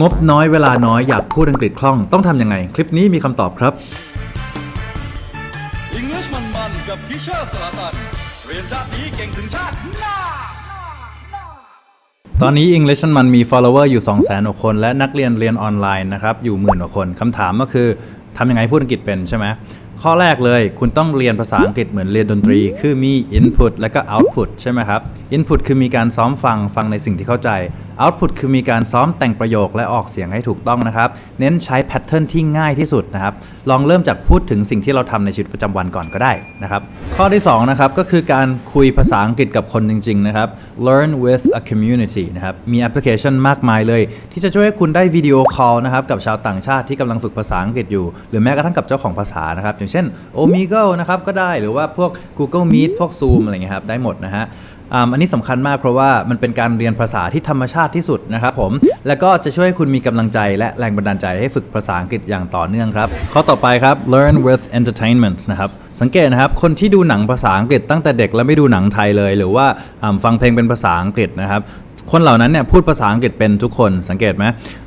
งบน้อยเวลาน้อยอยากพูดอังกฤษคล่องต้องทำยังไง คลิปนี้มีคำตอบครับอิงลิชมันมันๆกับพิเชอร์สลาตันเรียนชาตินี้เก่งถึงชาติหน้าตอนนี้ English มันมี follower อยู่ 2 0 0 0 0 0 คน และนักเรียนเรียนออนไลน์นะครับ อยู่หมื่นกว่าคนคำถามก็คือทำยังไงให้พูดอังกฤษเป็นใช่ไหมข้อแรกเลยคุณต้องเรียนภาษาอังกฤษเหมือนเรียนดนตรี คือมี input และก็ output ใช่ไหมครับ input คือมีการซ้อมฟังฟังในสิ่งที่เข้าใจ output คือมีการซ้อมแต่งประโยคและออกเสียงให้ถูกต้องนะครับ เน้นใช้แพทเทิร์นที่ง่ายที่สุดนะครับ ลองเริ่มจากพูดถึงสิ่งที่เราทำในชีวิตประจำวันก่อนก็ได้นะครับ ข้อที่สองนะครับก็คือการคุยภาษาอังกฤษกับคนจริง ๆ นะครับ learn with a community นะครับ มีแอปพลิเคชันมากมายเลย ที่จะช่วยให้คุณได้วิดีโอคอลนะครับกับชาวต่างชาติที่กำลังฝึกภาษาอังกฤษอยู่ หรือแม้กระทั่งกับเจ้าของภาษานะครับ อย่างเช่น Omegle นะครับก็ได้หรือว่าพวก Google Meet พวก Zoom อะไรเงี้ยครับได้หมดนะฮะ อันนี้สำคัญมากเพราะว่ามันเป็นการเรียนภาษาที่ธรรมชาติที่สุดนะครับผม แล้วก็จะช่วยให้คุณมีกำลังใจและแรงบันดาลใจให้ฝึกภาษาอังกฤษอย่างต่อเนื่องครับ ข้อต่อไปครับ learn with entertainment นะครับ สังเกตนะครับ คนที่ดูหนังภาษาอังกฤษตั้งแต่เด็กแล้วไม่ดูหนังไทยเลย หรือว่าอ่าฟังเพลงเป็นภาษาอังกฤษนะครับคนเหล่านั้นเนี่ยพูดภาษาอังกฤษเป็นทุกคนสังเกตไหม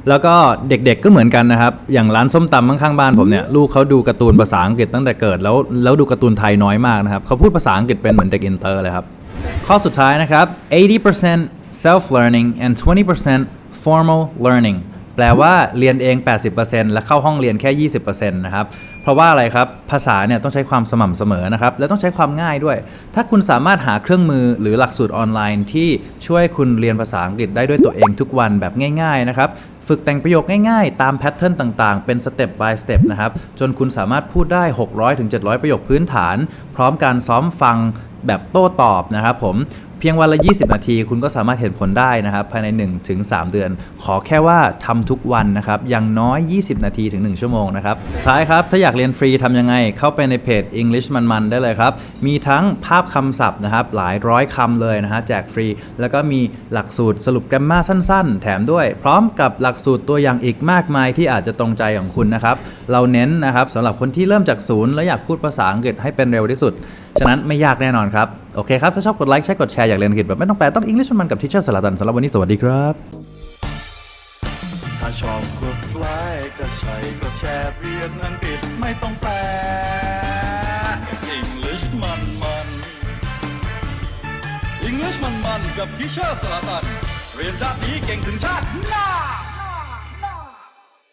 แล้วก็เด็กๆก็เหมือนกันนะครับ อย่างร้านส้มตำข้างๆบ้านผมเนี่ยลูกเขาดูการ์ตูนภาษาอังกฤษตั้งแต่เกิดแล้วแล้วดูการ์ตูนไทยน้อยมากนะครับเขาพูดภาษาอังกฤษเป็นเหมือนเด็กอินเตอร์เลยครับ ข้อสุดท้ายนะครับ 80% self learning and 20% formal learning แปลว่าเรียนเอง 80%และเข้าห้องเรียนแค่ 20%นะครับ เพราะว่าอะไรครับ ภาษาเนี่ยต้องใช้ความสม่ำเสมอนะครับ และต้องใช้ความง่ายด้วย ถ้าคุณสามารถหาเครื่องมือหรือหลักสูตรออนไลน์ที่ช่วยคุณเรียนภาษาอังกฤษได้ด้วยตัวเองทุกวันแบบง่าย ๆ นะครับ ฝึกแต่งประโยคง่ายๆ ตามแพทเทิร์นต่างๆ เป็นสเต็ป by สเต็ปนะครับ จนคุณสามารถพูดได้ 600-700 ประโยคพื้นฐาน พร้อมการซ้อมฟัง แบบโต้ตอบนะครับผม เพียงวันละ 20 นาที คุณก็สามารถเห็นผลได้นะครับ ภายใน 1-3 เดือน ขอแค่ว่าทำทุกวันนะครับ อย่างน้อย 20 นาทีถึง 1 ชั่วโมงนะครับท้ายครับ ถ้าอยากเรียนฟรีทำยังไง เข้าไปในเพจ English มันๆ ได้เลยครับ มีทั้งภาพคำศัพท์นะครับ หลายร้อยคำเลยนะฮะ แจกฟรี แล้วก็มีหลักสูตรสรุปแกรมมาสั้น ๆ แถมด้วย พร้อมกับหลักสูตรตัวอย่างอีกมากมายที่อาจจะตรงใจของคุณนะครับ เราเน้นนะครับสำหรับคนที่เริ่มจากศูนย์แล้วอยากพูดภาษาอังกฤษให้เป็นเร็วที่สุด ฉะนั้นไม่ยากแน่นอนครับ โอเคครับ ถ้าชอบกดไลค์ใช้กดแชร์อยากเรียนอังกฤษแบบไม่ต้องแปลต้อง English มันกับทิชเชอร์สลัดันสำหรับวันนี้สวัสดีครับถ้าชอบกดไลค์ก็ใช้ก็แชร์เรียนอังกฤษไม่ต้องแปลอังลิชมันมันอังลิชมันมันกับทิชเชอร์สลาตันเรียนชาตินี้เก่งถึงชาติหน้า